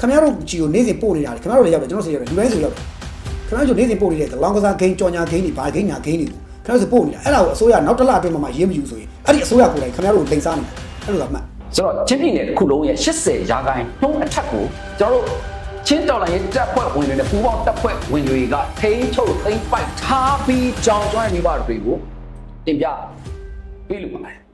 ခင်ဗျားတို့ကြည်ကိုနေ့စဉ်ပို့နေတာလေခင်ဗျားတို့လည်းရောက်တယ်ကျွန်တော်စီရောက်တယ်လူတိုင်းဆိုရောက်တယ်ခင်ဗျားတို့နေ့စဉ်ပို့နေတဲ့လောင်းကစားဂိမ်းကြော်ညာဂိမ်းတွေဘာဂိမ်းညာဂိမ်းတွေကိုခင်ဗျားတို့ပို့နေတာအဲ့ဒါကိုအစိုးရနောက်တစ်လအတွင်းမှာမှရေးမယူဆိုရင်အဲ့ဒီအစိုးရကိုယ်တိုင်ခင်ဗျားတို့လိန်စားနေတာအဲ့လိုကမှတ်ဆိုတော့ချင်းပြည်နယ်တစ်ခုလုံးရဲ့80ရာခိုင်နှုန်းအထက်ကိုကျွန်တော်တို့ချင်းတော်လိုင်းရဲ့တပ်ဖွဲ့ဝင်တွေနဲ့ပူးပေါင်းတပ်ဖွဲ့ဝင်တွေကထိန်းချုပ်သိမ်းပိုက်ထားပြီးကြောင်ကျွမ်းမိဘတွေကိုတင်ပြပေးလိုပါတယ်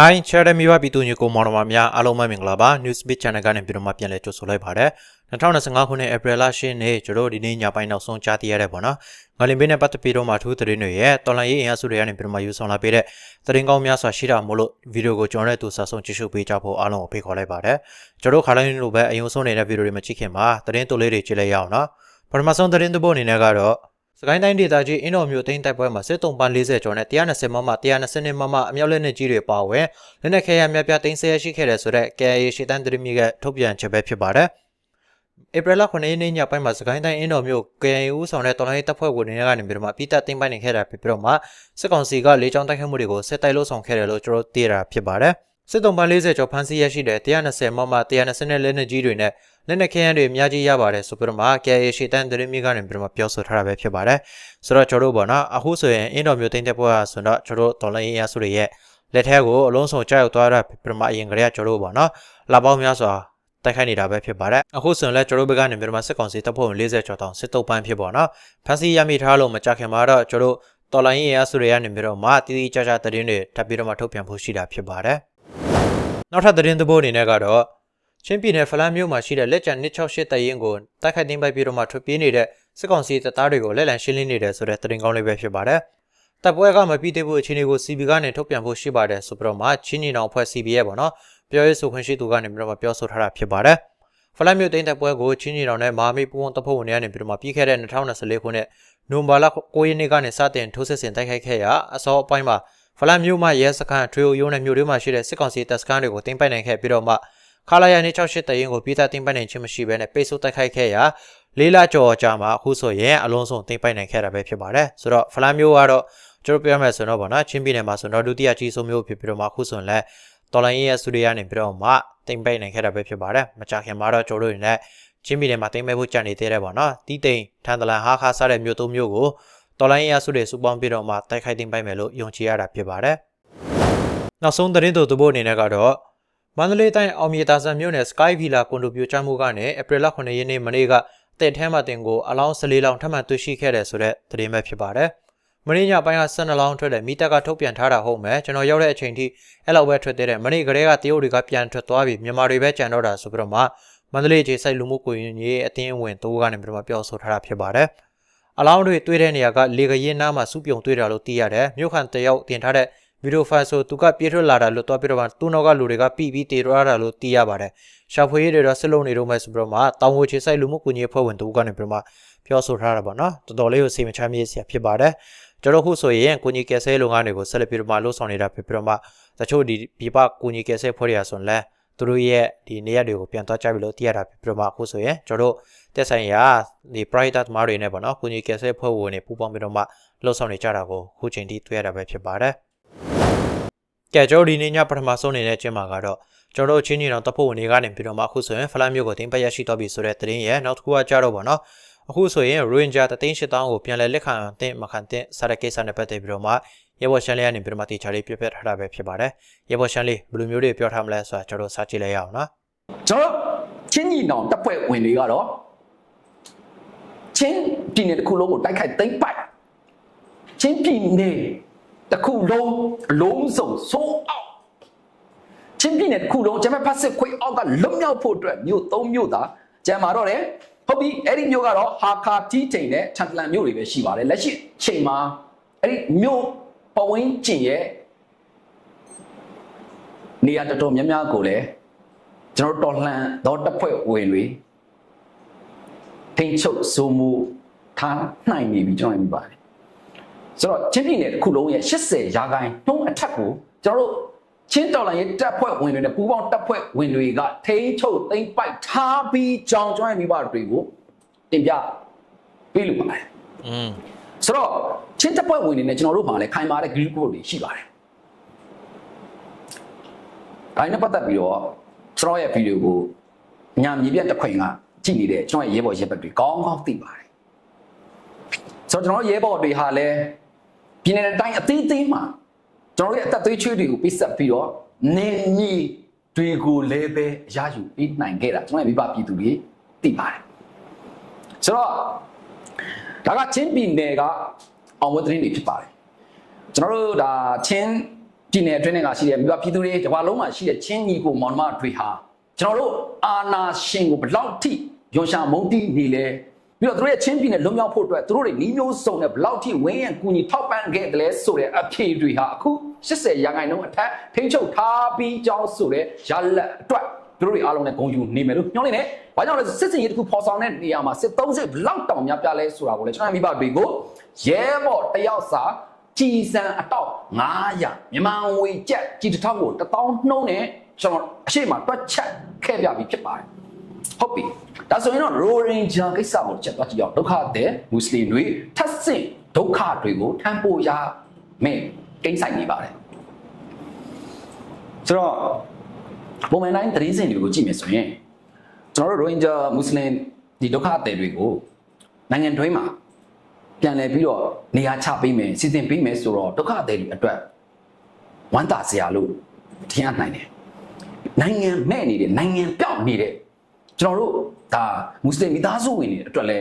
ဟိုင်းချာရမီဝပြည်သူညကိုမော်တော်မများအားလုံးပဲမင်္ဂလာပါ Newsbeat Channel ကနေပြီးတော့မှပြန်လည်ကြိုဆိုလိုက်ပါတယ်2025ခုနှစ် April လ10နေ့ကျွန်တော်တို့ဒီနေ့ညပိုင်းနောက်ဆုံးကြားသိရတဲ့ပေါ့နော်ငလင်ဘေးနဲ့ပတ်သက်ပြီးတော့မှထူးသတင်းတွေရဲ့တော်လန်ရေးအင်အားစုတွေကနေပြီးတော့မှယူဆောင်လာပေးတဲ့သတင်းကောင်းများစွာရှိတာမို့လို့ဗီဒီယိုကိုကျွန်တော်တို့တူဆဆုံးကြည့်ရှုပေးကြဖို့အားလုံးကိုဖိတ်ခေါ်လိုက်ပါတယ်ကျွန်တော်တို့ခါလိုင်းလိုပဲအယုံဆုံးနေတဲ့ဗီဒီယိုတွေမကြည့်ခင်မှာသတင်းတိုလေးတွေကြည့်လိုက်ရအောင်နော်ပထမဆုံးသတင်းတစ်ပုဒ်အနေနဲ့ကတော့ စကိုင်းတိုင်းဒေသကြီးအင်းတော်မြို့သိန်းတိုက်ပွဲမှာစစ်တုံးပန်း40ကျော်နဲ့120မမ120မမအမြောက်လက်နဲ့ကြီးတွေပါဝင်လက်နက်ခဲယမ်းများပြားသိန်း10ရရှိခဲ့တဲ့ဆိုတော့ KAA ရှေ့တန်းသတင်းမြေကထုတ်ပြန်ချက်ပဲဖြစ်ပါတယ်။ဧပြီလ9ရက်နေ့ညပိုင်းမှာစကိုင်းတိုင်းအင်းတော်မြို့ KAA ဦးဆောင်တဲ့တော်လိုင်းတပ်ဖွဲ့ဝင်တွေကနေပြီးတော့မှပြည်တပ်သိမ်းပိုက်နေခဲ့တာဖြစ်ပြီးတော့မှစစ်ကောင်စီကလေကြောင်းတိုက်ခိုက်မှုတွေကိုစစ်တိုက်လို့ဆောင်ခဲ့တယ်လို့ကျွန်တော်သိရတာဖြစ်ပါတယ်။စစ်တုံးပန်း40ကျော်ဖမ်းဆီးရရှိတဲ့120မမ120နဲ့လက်နက်ကြီးတွေနဲ့ လက်နက်ခဲယမ်းတွေအများကြီးရပါတယ်ဆိုပြီးတော့မှ KAA ရှေ့တန်းသတင်းမြေကနေပြီးတော့မှပြောဆိုထားတာပဲဖြစ်ပါတယ်။ဆိုတော့ကျွန်တော်တို့ပေါ့နော်အခုဆိုရင်အင်းတော်မျိုးတင်တဲ့ဘွားဆိုတော့ကျွန်တော်တို့တော်လိုင်းရစုတွေရဲ့လက်ထက်ကိုအလုံးစုံကြောက်ရောက်သွားတာပြမအရင်ကတည်းကကျွန်တော်တို့ပေါ့နော်လာပေါင်းများစွာတိုက်ခိုက်နေတာပဲဖြစ်ပါတယ်အခုဆိုရင်လည်းကျွန်တော်တို့ဘက်ကနေပြမစစ်ကောင်စီတပ်ဖွဲ့ဝင်40ကျော်တောင်စစ်တုပ်ပန်းဖြစ်ပေါ့နော်ဖန်စီရမိထားလို့မကြခင်မှာတော့ကျွန်တော်တို့တော်လိုင်းရစုတွေကနေပြီးတော့မှတီးတီးကြကြသတင်းတွေထပ်ပြီးတော့မှထုတ်ပြန်ဖို့ရှိတာဖြစ်ပါတယ်နောက်ထပ်သတင်းသဘောအနေနဲ့ကတော့ ချင်းပြည်နယ်ဖလန်းမြို့မှာရှိတဲ့လက်ကျန်268တရင်ကိုတိုက်ခိုက်သိမ်းပိုက်ပြီးတော့မှထွက်ပြေးနေတဲ့စစ်ကောင်စီတပ်သားတွေကိုလက်လံရှင်းလင်းနေတယ်ဆိုတဲ့သတင်းကောင်းလေးပဲဖြစ်ပါတယ်။တပ်ပွဲကမပြီးသေးဘူးအခြေအနေကို CB ကနေထုတ်ပြန်ဖို့ရှိပါတယ်ဆိုပြီးတော့မှချင်းညီနောင်ဖွဲ့ CB ရဲ့ပေါ့နော်ပြောရေးဆိုခွင့်ရှိသူကနေပြီးတော့မှပြောဆိုထားတာဖြစ်ပါတယ်။ဖလန်းမြို့သိမ်းတပ်ပွဲကိုချင်းညီနောင်နဲ့မဟာမိတ်ပူးပေါင်းတပ်ဖွဲ့ဝင်တွေကနေပြီးတော့မှပြီးခဲ့တဲ့2024ခုနှစ်နိုဝင်ဘာလ9ရက်နေ့ကနေစတင်ထိုးစစ်ဆင်တိုက်ခိုက်ခဲ့ရာအစောအပိုင်းမှာဖလန်းမြို့မှာရဲစခန်းထွေအိုယုံနဲ့မြို့တွေမှာရှိတဲ့စစ်ကောင်စီတပ်စခန်းတွေကိုသိမ်းပိုက်နိုင်ခဲ့ပြီးတော့မှ ခလာရ268တရင်ကိုပြည်သားတင်ပိုက်နိုင်ခြင်းမရှိဘဲနဲ့ပိတ်ဆို့တိုက်ခိုက်ခဲ့ရာလေးလကျော်ကြာမှာအခုဆိုရင်အလုံးစုံတင်ပိုက်နိုင်ခဲ့တာပဲဖြစ်ပါတယ်ဆိုတော့ဖလန်မျိုးကတော့ကျွန်တော်ပြောမယ်ဆိုတော့ဗောနော်ချင်းပြည်နယ်မှာဆိုတော့ဒုတိယကြီးဆုံးမျိုးဖြစ်ပြီးတော့မှအခုဆိုရင်လည်းတော်လိုင်းရဲ့စတူဒီယိုနေပြီးတော့မှတင်ပိုက်နိုင်ခဲ့တာပဲဖြစ်ပါတယ်မကြခင်မှာတော့ကျွန်တော်တို့လည်းချင်းပြည်နယ်မှာတင်ပိုက်ဖို့ကြံနေသေးတယ်ဗောနော်တီးတိန်ထန်တလန်ဟာခါစားတဲ့မြို့သုံးမြို့ကိုတော်လိုင်းရဲ့စတူဒီယိုစူပေါင်းပြီးတော့မှတိုက်ခိုက်တင်ပိုက်မယ်လို့ယုံကြည်ရတာဖြစ်ပါတယ်နောက်ဆုံးသတင်းတို့သဘောအနေနဲ့ကတော့ မန္တလေးတိုင်းအောင်မြေတာဆန်မြို့နယ် Sky Villa ကွန်ဒိုပြိုချမှုကနေဧပြီလ9ရက်နေ့မနေ့ကတဲ့ထဲမှာတင်ကိုအလောင်း14လောင်းထပ်မံတွေ့ရှိခဲ့တယ်ဆိုတဲ့သတင်းပဲဖြစ်ပါတယ်။မနေ့ညပိုင်းက12လောင်းထွက်တဲ့မိတက်ကထုတ်ပြန်ထားတာဟုတ်မယ်ကျွန်တော်ရောက်တဲ့အချိန်ထိအဲ့လောက်ပဲထွက်သေးတယ်မနေ့ကလေးကတရုတ်တွေကပြန်ထွက်သွားပြီမြန်မာတွေပဲကြံတော့တာဆိုပြီးတော့မှမန္တလေးခြေစိုက်လူမှုကွန်ရက်ကြီးအတင်းဝင်တိုးကနေပြီးတော့ပြောဆိုထားတာဖြစ်ပါတယ်။အလောင်းတွေတွေ့တဲ့နေရာကလေကရင်နားမှာစုပြုံတွေ့တာလို့သိရတယ်။မြို့ခံတယောက်တင်ထားတဲ့ ဗီဒီယိုဖိုင်ဆိုသူကပြေးထွက်လာတာလို့တွားပြီးတော့မှသူ့နောက်ကလူတွေကပြီပြီးတေရတာလို့သိရပါတယ်။ရှာဖွေရေးတွေတော့စစ်လုံးနေတော့မှဆိုပြီးတော့မှတောင်ဝချေဆိုင်လူမှုကွန်ရက်ဖွဲ့ဝင်တူကနေပြီးတော့မှပြောဆိုထားတာပေါ့နော်။တော်တော်လေးကိုစိတ်မချမ်းမြေ့စရာဖြစ်ပါတယ်။ကျွန်တော်ခုဆိုရင်ကိုကြီးကယ်ဆယ်လုပ်ငန်းတွေကိုဆက်လက်ပြီးတော့မှလှုပ်ဆောင်နေတာဖြစ်ပြီးတော့မှတချို့ဒီပြပကိုကြီးကယ်ဆယ်ဖွဲ့ရဆိုရင်လည်းသူတို့ရဲ့ဒီနေရာတွေကိုပြန်သွားကြပြီလို့သိရတာဖြစ်ပြီးတော့မှအခုဆိုရင်ကျွန်တော်တို့တက်ဆိုင်ရာဒီ private မားတွေနဲ့ပေါ့နော်ကိုကြီးကယ်ဆယ်ဖွဲ့ဝင်တွေပူးပေါင်းပြီးတော့မှလှုပ်ဆောင်နေကြတာကိုခုချိန်ထိတွေ့ရတာပဲဖြစ်ပါတယ်။ ကဲကျွန်တော်ဒီနေ့ညပထမဆုံးနေတဲ့အချိန်မှာကတော့ကျွန်တော်တို့ချင်းညီတော်တပ်ဖွဲ့ဝင်တွေကနေပြီးတော့မှအခုဆိုရင်ဖလိုင်းမျိုးကိုတင်ပတ်ရရှိတော့ပြီဆိုတဲ့သတင်းရဲ့နောက်တစ်ခုကကြတော့ဗောနော်အခုဆိုရင် Ranger 38000ကိုပြန်လဲလက်ခံတဲ့မခံတဲ့စားတဲ့ကိစ္စနဲ့ပတ်သက်ပြီးတော့မှရေဘော်ရှန်လေးကနေပြီးတော့မှတေချာလေးပြပြထားတာပဲဖြစ်ပါတယ်ရေဘော်ရှန်လေးဘယ်လိုမျိုးတွေပြောထားမလဲဆိုတာကျွန်တော်စကြည့်လိုက်ရအောင်နော်ကျွန်တော်ချင်းညီနောင်တပ်ဖွဲ့ဝင်တွေကတော့ချင်းပြည်နယ်တစ်ခုလုံးကိုတိုက်ခိုက်သိမ်းပိုက်ချင်းပြည်နယ် တစ်ခုလုံးအလုံးစုံစိုးအောင်ချင်းပြည်နယ်တစ်ခုလုံးကျမဖတ်စစ်ခွေအောက်ကလွတ်မြောက်ဖို့အတွက်မြို့သုံးမြို့သာကျန်မာတော့တယ်ဟုတ်ပြီအဲ့ဒီမြို့ကတော့ဟာခါတီးချိန်နဲ့ချန်တလန်မြို့တွေပဲရှိပါတယ်လက်ရှိချိန်မှာအဲ့ဒီမြို့ပဝင်းကျင်ရဲ့နေရာတော်တော်များများကိုလည်းကျွန်တော်တော်လှန်တော့တပ်ဖွဲ့ဝင်တွေထိန်ချုပ်စိုးမှုထားနိုင်နေပြီကျွန်တော်မြင်ပါတယ် ဆိုတော့ချင်းပြည်နယ်တစ်ခုလုံးရဲ့80ရာခိုင်နှုန်းအထက်ကိုကျွန်တော်တို့ချင်းတော်လိုင်းရဲ့တပ်ဖွဲ့ဝင်တွေနဲ့ပူးပေါင်းတပ်ဖွဲ့ဝင်တွေကထိန်ချုပ်သိမ်းပိုက်ထားပြီးကြောင်ကျွမ်းမိဘတွေကိုတင်ပြပေးလို့ပါတယ်อืมဆိုတော့ချင်းတပ်ဖွဲ့ဝင်တွေနဲ့ကျွန်တော်တို့မှာလည်းခိုင်မာတဲ့ group တွေရှိပါတယ်ဒါနဲ့ပတ်သက်ပြီးတော့ကျွန်တော်ရဲ့ဗီဒီယိုကိုညာမြေပြတ်တစ်ခွင်ကကြည့်နေတဲ့ကျွန်တော်ရဲ့ရဲဘော်ရဲဘက်တွေကောင်းကောင်းသိပါတယ်ဆိုတော့ကျွန်တော်ရဲဘော်တွေဟာလည်း ပြည်နယ်တိုင်းအသေးသေးမှာကျွန်တော်ရဲ့အသက်သွေးချွေးတွေကိုပိဆက်ပြီးတော့နေညီတွေကိုလည်းပဲရယူပြီးနိုင်ခဲ့တာကျွန်တော်ရဲ့မိဘပြည်သူတွေသိပါတယ်ဆိုတော့ဒါကချင်းပြည်နယ်ကအောင်ဝတ်သတင်းတွေဖြစ်ပါတယ်ကျွန်တော်တို့ဒါချင်းပြည်နယ်အတွင်းကရှိတဲ့မြို့ပြည်သူတွေဒီဘာလုံးမှာရှိတဲ့ချင်းညီကိုမောင်နှမတွေဟာကျွန်တော်တို့အာနာရှင်ကိုဘယ်လောက်ထိယွန်ရှာမုံတီနေလဲ ပြီးတော့သူတို့ရဲ့ချင်းပြည်နယ်လွန်မြောက်ဖို့အတွက်သူတို့တွေနီးမျိုးစုံနဲ့ဘယ်လောက်ထိဝင်းရံကူညီထောက်ပံ့ခဲ့တယ်လဲဆိုတဲ့အဖြေတွေဟာအခု80ရာခိုင်နှုန်းအထက်ထိန်းချုပ်ထားပြီးကြောင်းဆိုတဲ့ရလက်အတွက်သူတို့တွေအားလုံးနဲ့ဂုဏ်ယူနေမယ်လို့ညွှန်နေတယ်။ဘာကြောင့်လဲဆိုစစ်စင်ရေးတစ်ခုပေါ်ဆောင်တဲ့နေရာမှာစစ်သုံးစစ်ဘယ်လောက်တောင်များပြလဲဆိုတာကိုလည်းကျွန်တော်မိဘတွေကိုရဲဘော်တယောက်စာကြည်စံအတော့900မြန်မာငွေကျပ်ကြည်တစ်ထောင်ကို1000နှုံးနဲ့ကျွန်တော်အရှိမတွက်ချက်ခဲ့ပြပြီးဖြစ်ပါတယ် ဟုတ်ပြီဒါဆိုရင်တော့ရိုရင်ဂျာကိစ္စကိုချက်သွားကြည့်အောင်ဒုက္ခတဲ့မွတ်စလင်တွေထပ်ဆင့်ဒုက္ခတွေကိုထမ်းပိုးရမယ်ကိန်းဆိုင်နေပါတယ်ဆိုတော့ပုံမှန်တိုင်းသတင်းစင်တွေကိုကြည့်မယ်ဆိုရင်ကျွန်တော်တို့ရိုဟင်ဂျာမွတ်စလင်ဒီဒုက္ခတဲ့တွေကိုနိုင်ငံတွင်းမှာပြန်လဲပြီးတော့နေရာချပေးမယ်စီစဉ်ပေးမယ်ဆိုတော့ဒုက္ခသည်တွေအတွက်ဝမ်းသာစရာလို့ထင်ရနိုင်တယ်နိုင်ငံမဲ့နေတဲ့နိုင်ငံပြောက်နေတဲ့ ကျွန်တော်တို့ဒါမွတ်စလင်မိသားစုဝင်တွေအတွက်လဲ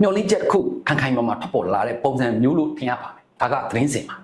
မျှော်လင့်ချက်တစ်ခုခိုင်ခိုင်မာမာထပ်ပေါ်လာတဲ့ပုံစံမျိုးလို့ထင်ရပါမယ်ဒါကသတင်းစင်ပါ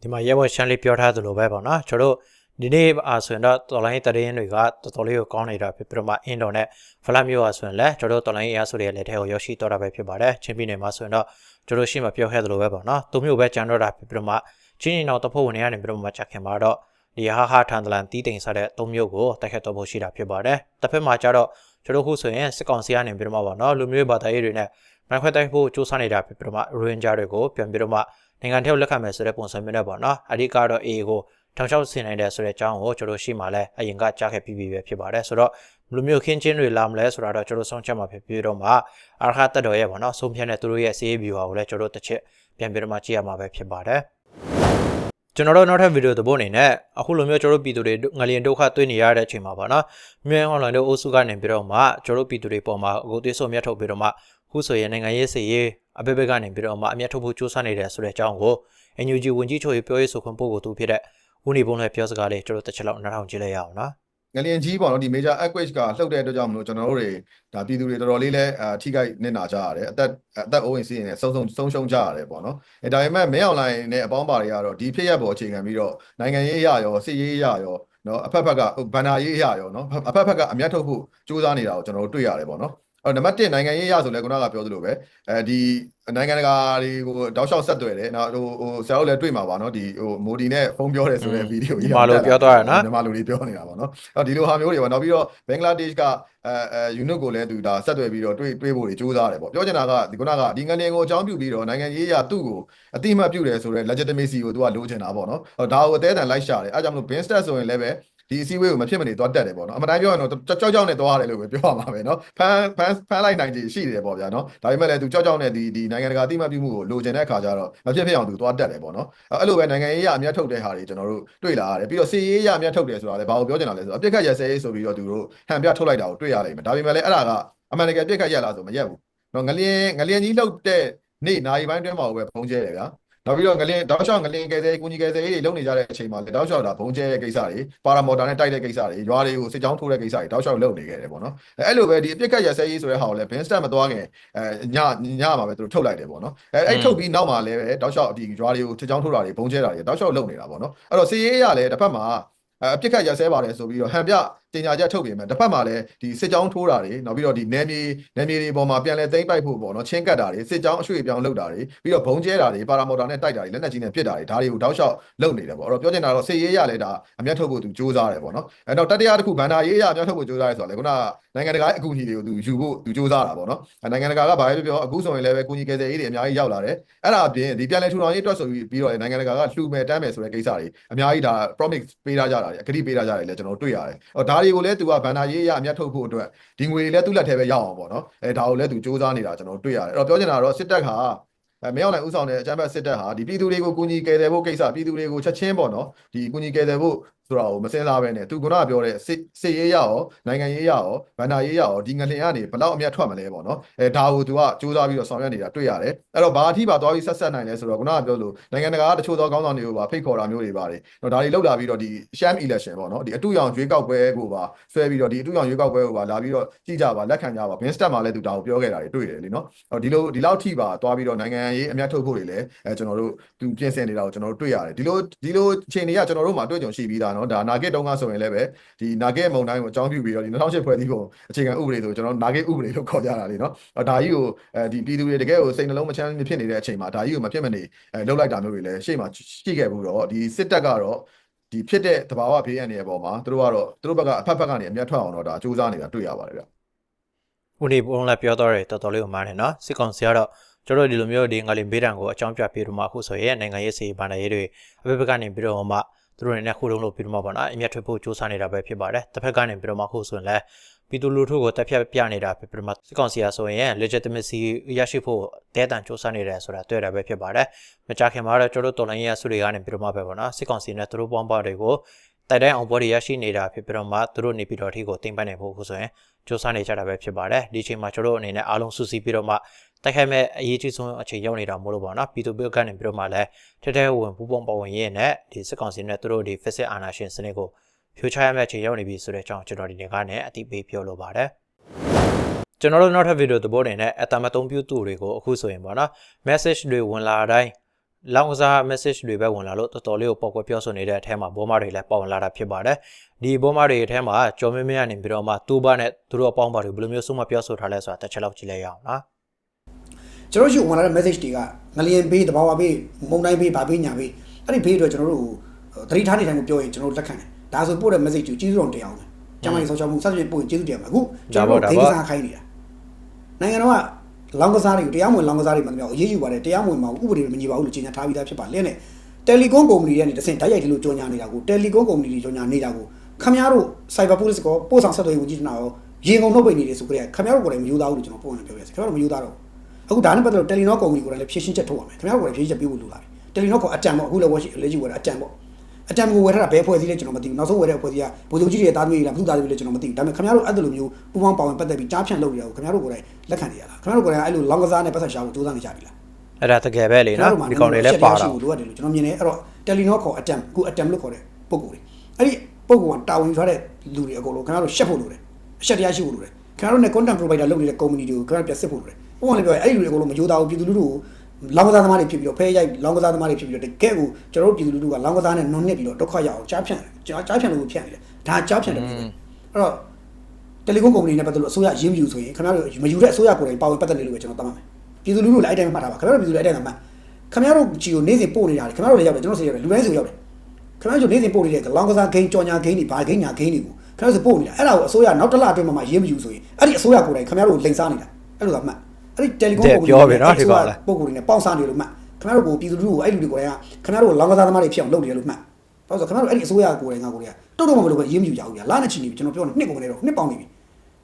ဒီမှာရဲဘော်ရှမ်းလေးပြောထားသလိုပဲပေါ့နော်ကျွန်တော်တို့ဒီနေ့အားဆိုရင်တော့တော်လိုင်းတရင်တွေကတော်တော်လေးကိုကောင်းနေတာဖြစ်ပြီးတော့မှအင်ဒိုနဲ့ဖလတ်မျိုးအားဆိုရင်လည်းကျွန်တော်တို့တော်လိုင်းအရာဆိုတဲ့လက်ထဲကိုရောက်ရှိတော့တာပဲဖြစ်ပါတယ်ချင်းပြည်နယ်မှာဆိုရင်တော့ကျွန်တော်ရှိမှပြောခဲ့သလိုပဲပေါ့နော်သူမျိုးပဲကြံတော့တာဖြစ်ပြီးတော့မှချင်းရင်တော်တဖို့ဝင်နေရတယ်ပြီးတော့မှချက်ခင်မှာတော့ ဒီဟာဟာထန်တလန်တီးတိမ်စားတဲ့သုံးမျိုးကိုတိုက်ခတ်တော့ဖို့ရှိတာဖြစ်ပါတယ်တစ်ဖက်မှာကျတော့ကျွန်တော်ခုဆိုရင်စစ်ကောင်စီကနေပြီးတော့မှပေါ့နော်လူမျိုးဘာသာရေးတွေနဲ့မခွဲတိုက်ဖို့စူးစမ်းနေတာဖြစ်ပြီးတော့မှရိုဟင်ဂျာတွေကိုပြန်ပြီးတော့မှနိုင်ငံထဲကိုလက်ခံမယ်ဆိုတဲ့ပုံစံမျိုးနဲ့ပေါ့နော်အဓိကတော့ A ကိုထောင်ချောက်ဆင်နိုင်တယ်ဆိုတဲ့အကြောင်းကိုကျွန်တော်ရှိမှလဲအရင်ကကြားခဲ့ပြီးပြီပဲဖြစ်ပါတယ်ဆိုတော့ဘယ်လိုမျိုးခင်းချင်းတွေလာမလဲဆိုတာတော့ကျွန်တော်ဆုံးချက်မှာဖြစ်ပြီးတော့မှအာခတ်တက်တော်ရဲ့ပေါ့နော်ဆုံးဖြတ်တဲ့သူတို့ရဲ့ CA view ကိုလည်းကျွန်တော်တစ်ချက်ပြန်ပြီးတော့မှကြည့်ရမှာပဲဖြစ်ပါတယ် ကျွန်တော်တို့နောက်ထပ်ဗီဒီယိုသဘောအနေနဲ့အခုလိုမျိုးကျွန်တော်တို့ပြည်သူတွေငလျင်ဒုက္ခတွေ့နေရတဲ့အချိန်မှာပေါ့နော်မြန်အွန်လိုင်းတို့အိုးစုကနေပြီးတော့မှကျွန်တော်တို့ပြည်သူတွေပေါ်မှာအခုသွေးဆုံမြတ်ထုတ်ပြီးတော့မှခုဆိုရင်နိုင်ငံရေးစီရေးအဘက်ဘက်ကနေပြီးတော့မှအမျက်ထုတ်ဖို့ကြိုးစားနေတယ်ဆိုတဲ့အကြောင်းကို NUG ဝန်ကြီးချုပ်ရေးပြောရေးဆိုခွင့်ပို့ကိုသူဖြစ်တဲ့ဦးနေဘုံနဲ့ပြောစကားလေးကျွန်တော်တစ်ချက်လောက်နားထောင်ကြည့်လိုက်ရအောင်နော် ငလျင်ကြီးပေါ့နော်ဒီ major earthquake ကလှုပ်တဲ့အတွက်ကြောင့်မလို့ကျွန်တော်တို့တွေဒါပြည်သူတွေတော်တော်လေးလဲအာထိခိုက်နစ်နာကြရတယ်အသက်အသက်အိုးအိမ်စီးရင်လည်းဆုံးဆုံးဆုံးရှုံးကြရတယ်ပေါ့နော်အဲဒါပေမဲ့မင်းအွန်လိုင်းနဲ့အပေါင်းပါတွေကတော့ဒီဖြစ်ရပ်ပေါ်အခြေခံပြီးတော့နိုင်ငံရေးအရာရောစစ်ရေးအရာရောနော်အဖက်ဖက်ကဘန်နာရေးအရာရောနော်အဖက်ဖက်ကအမျက်ထုတ်ဖို့ကြိုးစားနေတာကိုကျွန်တော်တို့တွေ့ရတယ်ပေါ့နော် အဲ့နံပါတ်1နိုင်ငံရေးအရာဆိုလဲခုနကပြောသလိုပဲအဲဒီနိုင်ငံတကာတွေကိုတောက်လျှောက်ဆက်သွယ်တယ်နော်ဟိုဟိုဆရာတို့လည်းတွေ့မှာပါနော်ဒီဟိုမိုဒီနဲ့ဖုန်းပြောတယ်ဆိုတဲ့ဗီဒီယိုကြီးမာလို့ပြောသွားရနော်မြန်မာလူတွေပြောနေတာပေါ့နော်အဲ့တော့ဒီလိုဟာမျိုးတွေပေါ့နောက်ပြီးတော့ဘင်္ဂလားဒေ့ရှ်ကအဲအဲ unit ကိုလည်းသူဒါဆက်သွယ်ပြီးတော့တွေးတွေးဖို့တွေစူးစမ်းတယ်ပေါ့ပြောချင်တာကဒီခုနကဒီငလျင်ကိုအကြောင်းပြုပြီးတော့နိုင်ငံရေးအရာသူ့ကိုအတိအမှတ်ပြုတယ်ဆိုတော့ legitimacy ကိုသူကလိုချင်တာပေါ့နော်အဲ့တော့ဒါကိုအသေးအံလိုက်ရှာတယ်အဲကြောင့်မလို့ bin stat ဆိုရင်လည်းပဲ ဒီအစည်းအဝေးကိုမဖြစ်မနေသွားတက်တယ်ပေါ့နော်အမှန်တိုင်းပြောရင်တော့ကြောက်ကြောက်နဲ့သွားရတယ်လို့ပဲပြောရမှာပဲနော်ဖန်ဖန်ဖန်လိုက်နိုင်ခြေရှိတယ်ပေါ့ဗျာနော်ဒါပေမဲ့လည်းသူကြောက်ကြောက်နဲ့ဒီဒီနိုင်ငံတကာအတိအမှတ်ပြုမှုကိုလိုချင်တဲ့အခါကျတော့မဖြစ်ဖြစ်အောင်သူသွားတက်တယ်ပေါ့နော်အဲ့လိုပဲနိုင်ငံရေးအရအမျက်ထုတ်တဲ့ဟာတွေကျွန်တော်တို့တွေ့လာရတယ်ပြီးတော့စီရေးအရအမျက်ထုတ်တယ်ဆိုတာလည်းဘာကိုပြောချင်တာလဲဆိုတော့အပြစ်ခတ်ရစဲရေးဆိုပြီးတော့သူတို့ဟန်ပြထုတ်လိုက်တာကိုတွေ့ရလိမ့်မယ်ဒါပေမဲ့လည်းအဲ့ဒါကအမှန်တကယ်ပြစ်ခတ်ရလားဆိုမရက်ဘူးနော်ငလျင်ငလျင်ကြီးလှုပ်တဲ့နေ့နိုင်ပိုင်းတွင်းမှာပဲဖုံးကျဲတယ်ဗျာ နောက်ပြီးတော့ငလင်းတောက်လျှောက်ငလင်းကယ်ဆယ်ကူညီကယ်ဆယ်ရေးတွေလုပ်နေကြတဲ့အချိန်မှာလေတောက်လျှောက်ဒါဘုံကျဲတဲ့ကိစ္စတွေပါရာမော်တာနဲ့တိုက်တဲ့ကိစ္စတွေရွာတွေကိုစစ်ကြောင်းထိုးတဲ့ကိစ္စတွေတောက်လျှောက်လုပ်နေခဲ့တယ်ပေါ့နော်အဲအဲ့လိုပဲဒီအပြစ်ကတ်ရဆဲရေးဆိုတဲ့ဟာကိုလည်းဘင်းစတက်မသွားခင်အဲညညမှာပဲသူတို့ထုတ်လိုက်တယ်ပေါ့နော်အဲအဲ့ထုတ်ပြီးနောက်မှာလည်းပဲတောက်လျှောက်ဒီရွာတွေကိုစစ်ကြောင်းထိုးတာတွေဘုံကျဲတာတွေတောက်လျှောက်လုပ်နေတာပေါ့နော်အဲ့တော့စီရေးရလည်းတစ်ဖက်မှာအပြစ်ခတ်ရဆဲပါတယ်ဆိုပြီးတော့ဟန်ပြတင်ညာချက်ထုတ်ပြင်မယ်တစ်ဖက်မှာလည်းဒီစစ်ကြောင်းထိုးတာတွေနောက်ပြီးတော့ဒီနယ်မြေနယ်မြေတွေပေါ်မှာပြန်လဲသိမ့်ပိုက်ဖို့ပေါ့နော်ချင်းကတ်တာတွေစစ်ကြောင်းအရွှေ့ပြောင်းလုပ်တာတွေပြီးတော့ဘုံကျဲတာတွေပါရာမော်တာနဲ့တိုက်တာတွေလက်နက်ကြီးနဲ့ပစ်တာတွေဒါတွေကိုတောက်လျှောက်လုပ်နေတယ်ပေါ့အဲ့တော့ပြောချင်တာတော့စစ်ရေးရလဲဒါအမျက်ထုတ်ဖို့သူစူးစမ်းတယ်ပေါ့နော်အဲ့တော့တတိယတစ်ခုဘန္နာရေးရအမျက်ထုတ်ဖို့စူးစမ်းရဲဆိုတော့လေခုနကနိုင်ငံတကာအကူအညီတွေကိုသူယူဖို့သူစူးစမ်းတာပေါ့နော်အဲ့နိုင်ငံတကာကဘာပဲပြောပြောအခုဆိုရင်လည်းပဲကူညီကယ်ဆယ်ရေးတွေအများကြီးရောက်လာတယ်အဲ့ဒါအပြင်ဒီပြန်လဲထူထောင်ရေးအတွက်ဆိုပြီးပြီးတော့နိုင်ငံတကာကလှူမယ်တမ်းမယ်ဆိုတဲ့ကိစ္စတွေအများကြီးဒါ promise ပေးထားကြတာတွေအကတိပေးထားကြတယ်လည်းကျွန်တော်တွေ့ရတယ်ဟောဒါတွေကိုလည်းသူကဘန္နာရေးရအမျက်ထုတ်ဖို့အတွက်ဒီငွေတွေလည်းသူ့လက်ထဲပဲရောက်အောင်ပေါ့နော်အဲဒါကိုလည်းသူစူးစမ်းနေတာကျွန်တော်တွေ့ရတယ်အဲ့တော့ပြောချင်တာကတော့စစ်တပ်ကအဲမင်းအောင်နိုင်ဥဆောင်တဲ့အကြမ်းဖက်စစ်တပ်ဟာဒီပြည်သူတွေကိုကူညီကယ်ဆယ်ဖို့ကိစ္စပြည်သူတွေကိုချက်ချင်းပေါ့နော်ဒီကူညီကယ်ဆယ်ဖို့ ဆိုတာကိုမစင်စားပဲနဲ့သူကကပြောတဲ့စစ်စစ်ရေးရရောနိုင်ငံရေးရရောဗန္ဒာရေးရရောဒီငလင်ကနေဘယ်လောက်အမြတ်ထွက်မလဲပေါ့နော်အဲဒါကိုသူကစူးစမ်းပြီးတော့ဆောင်ရွက်နေတာတွေ့ရတယ်အဲ့တော့ဘာအထိပါသွားပြီးဆက်ဆက်နိုင်လဲဆိုတော့ကကပြောလို့နိုင်ငံတကာကတချို့သောကောင်းဆောင်တွေကိုပါဖိတ်ခေါ်တာမျိုးတွေပါတယ်တော့ဒါတွေလောက်လာပြီးတော့ဒီ sham election ပေါ့နော်ဒီအတူရောင်ရွေးကောက်ပွဲကိုပါဆွဲပြီးတော့ဒီအတူရောင်ရွေးကောက်ပွဲကိုပါလာပြီးတော့ကြည့်ကြပါလက်ခံကြပါ bin step မှာလည်းသူဒါကိုပြောခဲ့တာတွေတွေ့တယ်လीနော်အော်ဒီလိုဒီလောက်ထိပါသွားပြီးတော့နိုင်ငံရေးအမြတ်ထုတ်ဖို့တွေလည်းအဲကျွန်တော်တို့သူပြင်ဆင်နေတာကိုကျွန်တော်တို့တွေ့ရတယ်ဒီလိုဒီလိုအခြေအနေကကျွန်တော်တို့မှာတွေ့ကြုံရှိပြီးသားနော်ဒါနာဂစ်တုန်းကဆိုရင်လည်းပဲဒီနာဂစ်မုံတိုင်းကိုအကြောင်းပြုပြီးတော့ဒီ2008ဖွဲ့စည်းပုံအခြေခံဥပဒေဆိုကျွန်တော်နာဂစ်ဥပဒေလို့ခေါ်ကြတာလीနော်အော်ဒါကြီးကိုအဲဒီပြည်သူတွေတကယ်ကိုစိတ်နှလုံးမချမ်းဖြစ်နေတဲ့အချိန်မှာဒါကြီးကိုမဖြစ်မနေအဲလှုပ်လိုက်တာမျိုးတွေလည်းရှေ့မှာရှိခဲ့ဘူးတော့ဒီစစ်တပ်ကတော့ဒီဖြစ်တဲ့သဘာဝဘေးအန္တရာယ်ပေါ်မှာသူတို့ကတော့သူတို့ဘက်ကအဖက်ဖက်ကနေအမျက်ထွက်အောင်တော့ဒါစူးစမ်းနေတာတွေ့ရပါတယ်ဗျဦးနေပုံလည်းပြောတော့တယ်တော်တော်လေးကိုမားတယ်နော်စစ်ကောင်စီကတော့ကျတို့ဒီလိုမျိုးဒီငါလင်ဘေးတံကိုအကြောင်းပြပြီးတော့မှအခုဆိုရင်နိုင်ငံရေးစီဗန္ဒရေးတွေအဘက်ဘက်ကနေပြီးတော့မှ သူတို့နဲ့ခုလုံးလို့ပြီးတော့မှပေါ့နော်အမျက်ထွက်ဖို့စူးစမ်းနေတာပဲဖြစ်ပါတယ်တစ်ဖက်ကနေပြီးတော့မှအခုဆိုရင်လည်းပြည်သူလူထုကိုတက်ဖြတ်ပြနေတာဖြစ်ပြီးတော့မှစစ်ကောင်စီကဆိုရင် legitimacy ရရှိဖို့တဲတန်စူးစမ်းနေတယ်ဆိုတာတွေ့ရတာပဲဖြစ်ပါတယ်မကြခင်မှာတော့ကျတို့တော်လိုင်းရေးအစုတွေကနေပြီးတော့မှပဲပေါ့နော်စစ်ကောင်စီနဲ့သူတို့ပေါင်းပါတွေကိုတိုက်တိုင်းအောင်ဘော်တွေရရှိနေတာဖြစ်ပြီးတော့မှသူတို့နေပြည်တော်ထိကိုတင်ပန်းနေဖို့အခုဆိုရင်စူးစမ်းနေကြတာပဲဖြစ်ပါတယ်ဒီချိန်မှာကျတို့အနေနဲ့အားလုံးစုစည်းပြီးတော့မှ တိုက်ခိုက်မဲ့အရေးကြီးဆုံးအချိန်ရောက်နေတာမို့လို့ပေါ့နော်ပြည်သူ့ဘက်ကနေပြီးတော့မှလည်းထဲထဲဝင်ပူပေါင်းပဝင်ရင်းနဲ့ဒီစစ်ကောင်စီနဲ့သူတို့ဒီ fixed အာဏာရှင်စနစ်ကိုဖြိုချရမယ့်အချိန်ရောက်နေပြီဆိုတဲ့အကြောင်းကျွန်တော်ဒီနေ့ကနေအတိပေးပြောလိုပါတယ်ကျွန်တော်တို့နောက်ထပ်ဗီဒီယိုသဘောတွေနဲ့အတမသုံးပြုသူတွေကိုအခုဆိုရင်ပေါ့နော် message တွေဝင်လာတိုင်းလောင်ကစား message တွေပဲဝင်လာလို့တော်တော်လေးကိုပေါက်ကွဲပြောဆိုနေတဲ့အထက်မှာဘောမတွေလည်းပေါဝင်လာတာဖြစ်ပါတယ်ဒီဘောမတွေအထက်မှာကြော်မင်းမင်းကနေပြီးတော့မှတူဘနဲ့သူတို့အပေါင်းပါတွေဘယ်လိုမျိုးဆုံးမပြောဆိုထားလဲဆိုတာတစ်ချက်လောက်ကြည့်လိုက်ရအောင်နော် ကျွန်တော်ရှိဝင်လာတဲ့ message တွေကငလျင်ဘေးတဘာဝဘေးမုံတိုင်းဘေးဗာဘေးညာဘေးအဲ့ဒီဘေးအတွက်ကျွန်တော်တို့သတိထားနေတိုင်းကိုပြောရင်ကျွန်တော်တို့လက်ခံတယ်ဒါဆိုပို့တဲ့ message ကိုကျေးဇူးတော်တင်အောင်မယ်ကျမကြီးဆောက်ချောက်မှုစသဖြင့်ပို့ရင်ကျေးဇူးတင်အောင်အခုကျွန်တော်တို့ဒိန်းစားခိုင်းနေတာနိုင်ငံတော်ကလောင်းကစားတွေကိုတရားမဝင်လောင်းကစားတွေမှန်တယ်အရေးယူပါတယ်တရားမဝင်မှာဥပဒေမညီပါဘူးလို့ကြေညာထားပြီးသားဖြစ်ပါလင်းနဲ့တယ်လီကွန်ကုမ္ပဏီတွေကနေတဆင့်တိုက်ရိုက်ဒီလိုကြော်ညာနေတာကိုတယ်လီကွန်ကုမ္ပဏီတွေကြော်ညာနေတာကိုခမများတို့ Cyber Police ကိုပို့ဆောင်ဆက်သွယ်ရေးဝန်ကြီးဌာနရောရေငုံနှုတ်ပိတ်နေတယ်ဆိုကြတဲ့ခမများတို့ကိုယ်တိုင်မယူသားဘူးလို့ကျွန်တော်ပုံနဲ့ပြောပြစီခမများတို့မယူသားတော့ အခုဒါနဲ့ပတ်သက်လို့တယ်လီနောကုမ္ပဏီကိုယ်တိုင်လည်းဖြည့်ရှင်းချက်ထုတ်ရမယ်ခမများတို့ကိုယ်တိုင်ဖြည့်ရှင်းချက်ပေးဖို့လိုလာတယ်တယ်လီနောကအတန်ပေါ့အခုလည်းဝက်ရှိလက်ရှိဝယ်တာအတန်ပေါ့အတန်ကိုဝယ်ထားတာဘယ်ဖွဲ့စည်းလဲကျွန်တော်မသိဘူးနောက်ဆုံးဝယ်တဲ့ဖွဲ့စည်းကဗိုလ်ချုပ်ကြီးတွေတားသမီးတွေလားဘုသားသမီးတွေလဲကျွန်တော်မသိဘူးဒါပေမဲ့ခင်ဗျားတို့အဲ့လိုမျိုးပူပေါင်းပါဝင်ပတ်သက်ပြီးကြားဖြန့်လုပ်နေတာကိုခင်ဗျားတို့ကိုယ်တိုင်လက်ခံနေရလားခင်ဗျားတို့ကိုယ်တိုင်အဲ့လိုလောင်းကစားနဲ့ပတ်သက်ရှာဖို့ကြိုးစားနေကြပြီလားအဲ့ဒါတကယ်ပဲလေနော်ဒီကောင်တွေလည်းပါတာရှိဖို့လိုအပ်တယ်လို့ကျွန်တော်မြင်တယ်အဲ့တော့တယ်လီနောခေါ်အတန်အခုအတန်လို့ခေါ်တဲ့ပုံကိုယ်တွေအဲ့ဒီပုံကတာဝန်ယူထားတဲ့လူတွေအကုန်လုံးခင်ဗျားတို့ရှက်ဖို့လိုတယ်အရှက်တရားရှိဖို့လိုတယ်ခင်ဗျားတို့နဲ့ content provider လုပ်နေတဲ့ company တွေကိုခင်ဗျားပြစစ်ဖို့လိုတယ် ပုံကလည်းပြောရဲအဲ့ဒီလူတွေအကုန်လုံးမကြိုးစားဘူးပြည်သူလူထုကိုလောင်းကစားသမားတွေဖြစ်ပြီးတော့ဖဲရိုက်လောင်းကစားသမားတွေဖြစ်ပြီးတော့တကယ်ကိုကျွန်တော်တို့ပြည်သူလူထုကလောင်းကစားနဲ့နွန်နစ်ပြီးတော့ဒုက္ခရောက်အောင်ကြားဖြန့်ကြားကြားဖြန့်လို့ဖြန့်နေတယ်ဒါကြားဖြန့်တယ်ပဲအဲ့တော့တယ်လီကွန်ကုမ္ပဏီနဲ့ပတ်သက်လို့အစိုးရရင်းမယူဆိုရင်ခင်ဗျားတို့မယူတဲ့အစိုးရကိုယ်တိုင်ပါဝင်ပတ်သက်နေလို့ပဲကျွန်တော်သတ်မှတ်မယ်ပြည်သူလူထုလည်းအဲ့တိုင်းမှတ်ထားပါခင်ဗျားတို့ပြည်သူလည်းအဲ့တိုင်းမှတ်ခင်ဗျားတို့ကြည်ကိုနေ့စဉ်ပို့နေတာလေခင်ဗျားတို့လည်းရောက်တယ်ကျွန်တော်စီရောက်တယ်လူတိုင်းစီရောက်တယ်ခင်ဗျားတို့နေ့စဉ်ပို့နေတဲ့လောင်းကစားဂိမ်းကြော်ညာဂိမ်းတွေဘာဂိမ်းညာဂိမ်းတွေကိုခင်ဗျားတို့ပို့နေတာအဲ့ဒါကိုအစိုးရနောက်တစ်လအတွင်းမှာရင်းမယူဆိုရင်အဲ့ဒီအစိုးရကိုယ်တိုင်ခင်ဗျားတို့လိန်စားနေတာအဲ့လိုသာမှတ် အဲ့ဒီတယ်လီကွန်ကုမ္ပဏီပုံကိုယ်တွေနဲ့ပေါင်းစားနေလို့မှတ်ခင်ဗျားတို့ကိုပြည်သူလူထုကိုအဲ့လူတွေကိုယ်တိုင်ကခင်ဗျားတို့လောင်းကစားသမားတွေဖြစ်အောင်လုပ်နေတယ်လို့မှတ်ဘာလို့ဆိုခင်ဗျားတို့အဲ့ဒီအစိုးရကိုယ်တိုင်ကကိုယ်တိုင်ကတုတ်တော့မလို့ပဲရင်းမယူကြဘူးဗျာလာနဲ့ချီနေပြီကျွန်တော်ပြောနေနှစ်ကုန်နေတော့နှစ်ပေါင်းနေပြီ